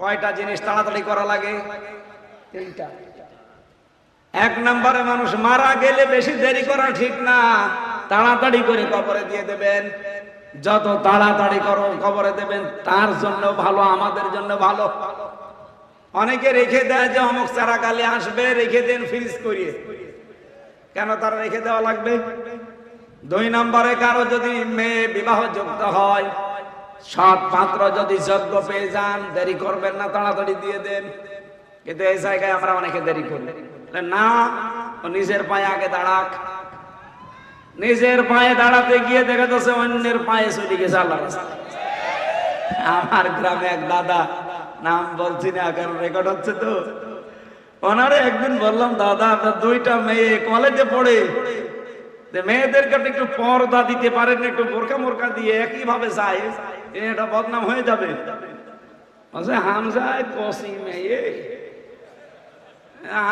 কয়টা জিনিস তাড়াতাড়ি করা লাগে? তিনটা। এক নম্বরে মানুষ মারা গেলে বেশি দেরি করা ঠিক না। তাড়াতাড়ি করে কবরে দিয়ে দেবেন। যত তাড়াতাড়ি করো, কবরে দেবেন। তার জন্য ভালো, আমাদের জন্য ভালো। অনেকে রেখে দেয় যে অমুক চারা কালে আসবে, রেখে দেন ফ্রিজ করিয়ে। কেন তারা রেখে দেওয়া লাগবে? দুই নম্বরে কারও যদি মেয়ে বিবাহ যুক্ত হয় সৎ পাত্র যদি যোগ্য পেয়ে যান, দেরি করবেন না, তাড়াতাড়ি দিয়ে দেন। কিন্তু এই জায়গায় আমরা অনেকে দেরি করি। না নিজের পায়ে আগে দাঁড়াক। নিজের পায়ে দাঁড়াতে গিয়ে দেখা যাচ্ছে অন্যের পায়ে চলে গেছে আল্লাহ আমার গ্রামে এক দাদা, নাম বলছি না, কারণ রেকর্ড হচ্ছে তো। ওনারে একদিন বললাম, দাদা, আপনার দুইটা মেয়ে কলেজে পড়ে। মেয়েদেরকে একটু পর্দা দিতে পারেন, একটু বোরকা মোরকা দিয়ে একই ভাবে যায়। এটা বদনাম হয়ে যাবে। বলছে হামজায় কসি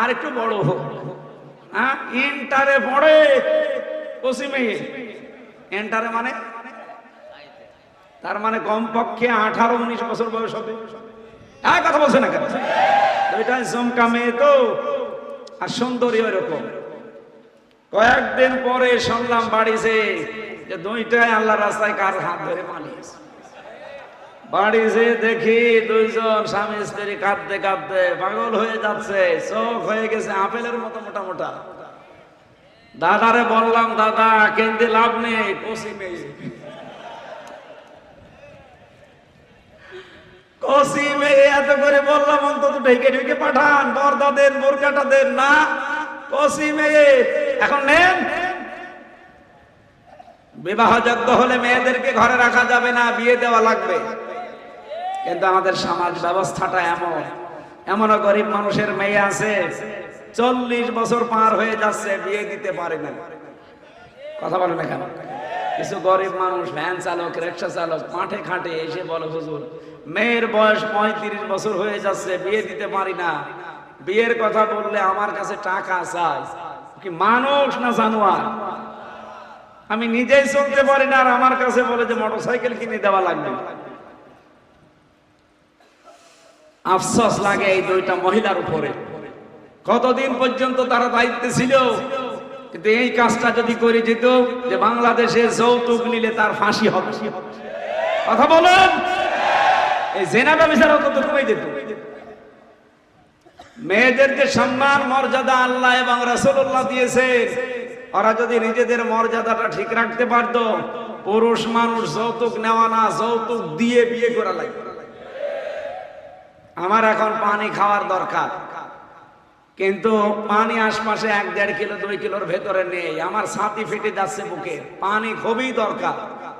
আর একটু বড় হোক। হ্যাঁ ইন্টারে পড়ে কসি মেয়ে ইন্টারে মানে? তার মানে কমপক্ষে আঠারো, উনিশ বছর বয়স হবে। হ্যাঁ কথা বলছে না কেন? ওইটা জমকা মেয়ে তো, আর সুন্দরী ওইরকম। কয়েকদিন পরে শুনলাম বাড়িছে যে দুইটাই আল্লাহ রাস্তায় কার হাত ধরে পালিয়েছে। বাড়িছে দেখি দুইজন স্বামী স্ত্রী কাঁদতে কাঁদতে পাগল হয়ে যাচ্ছে, চোখ হয়ে গেছে আপেলের মতো মোটা মোটা। দাদারে বললাম, দাদা কেন্দ্রে লাভ নেই, কষি মেয়ে কসিমে এত করে বললাম, অন্তত ঢেকে ঢেকে পাঠান বর্দা দেন, বোরকাটা দেন। না কসিমে এখন নেন। বিবাহযোগ্য হলে মেয়েদেরকে ঘরে রাখা যাবে না, বিয়ে দেওয়া লাগবে। কিন্তু আমাদের সমাজ ব্যবস্থাটা এমন। এমনও গরিব মানুষের মেয়ে আছে, চল্লিশ বছর পার হয়ে যাচ্ছে, বিয়ে দিতে পারে না। কথা বলে না কেন? কিছু গরিব মানুষ, ভ্যান চালক, রিক্সা চালক, মাঠে খাটে এসে বলে, হুজুর, মেয়ের বয়স পঁয়ত্রিশ বছর হয়ে যাচ্ছে, বিয়ে দিতে পারি না। বিয়ের কথা বললে আমার কাছে টাকা চাই। কি মানুষ না জানোয়ার? আমি নিজেই চলতে পারি না, আর আমার কাছে বলে যে, মোটরসাইকেল কিনে দেওয়া লাগবে। আফসোস লাগে এই দুইটা মহিলার উপরে। কতদিন পর্যন্ত তারা দায়িত্বে ছিল? কিন্তু এই কাজটা যদি করে যেত যে বাংলাদেশে যৌতুক নিলে তার ফাঁসি হবে। কথা বলেন। এই জেনা ব্যবসার কত কমে যেত? মেয়েদের যে সম্মান, মর্যাদা আল্লাহ এবং রসুল্লাহ দিয়েছে, ওরা যদি নিজেদের মর্যাদাটা ঠিক রাখতে পারত, পুরুষ মানুষ যৌতুক নেওয়া না, যৌতুক দিয়ে বিয়ে করা লাগবে। আমার এখন পানি খাওয়ার দরকার। কিন্তু পানি আশপাশে এক দেড় কিলো, দুই কিলোর ভেতরে নেই। আমার ছাতি ফেটে যাচ্ছে বুকে। পানি খুবই দরকার।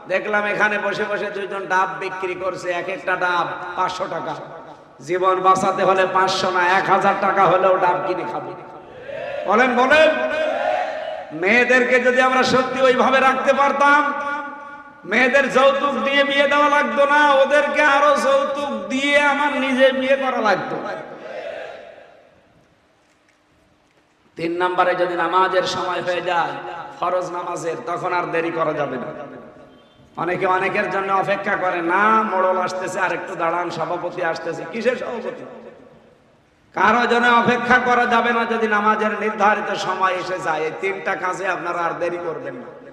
দেখলাম এখানে বসে বসে দুইজন ডাব বিক্রি করছে। এক একটা ডাব পাঁচশো টাকা। জীবন বাঁচাতে হলে পাঁচশো না, এক হাজার টাকা হলেও ডাব কিনে খাব। বলেন বলেন। মেয়েদেরকে যদি আমরা সত্যি ওইভাবে রাখতে পারতাম মেয়েদের যৌতুক দিয়ে বিয়ে দেওয়া লাগতো না, ওদেরকে আরও যৌতুক দিয়ে আমার নিজে বিয়ে করা লাগতো। তিন নম্বরে যদি নামাজের সময় হয়ে যায়, ফরজ নামাজের, তখন আর দেরি করা যাবে না। অনেকে অনেকের জন্য অপেক্ষা করে, না, মোড়ল আসতেছে আর একটু দাঁড়ান, সভাপতি আসতেছে। কিসের সভাপতি? কারও জন্য অপেক্ষা করা যাবে না যদি নামাজের নির্ধারিত সময় এসে যায়। এই তিনটা কাজে আপনারা আর দেরি করবেন না।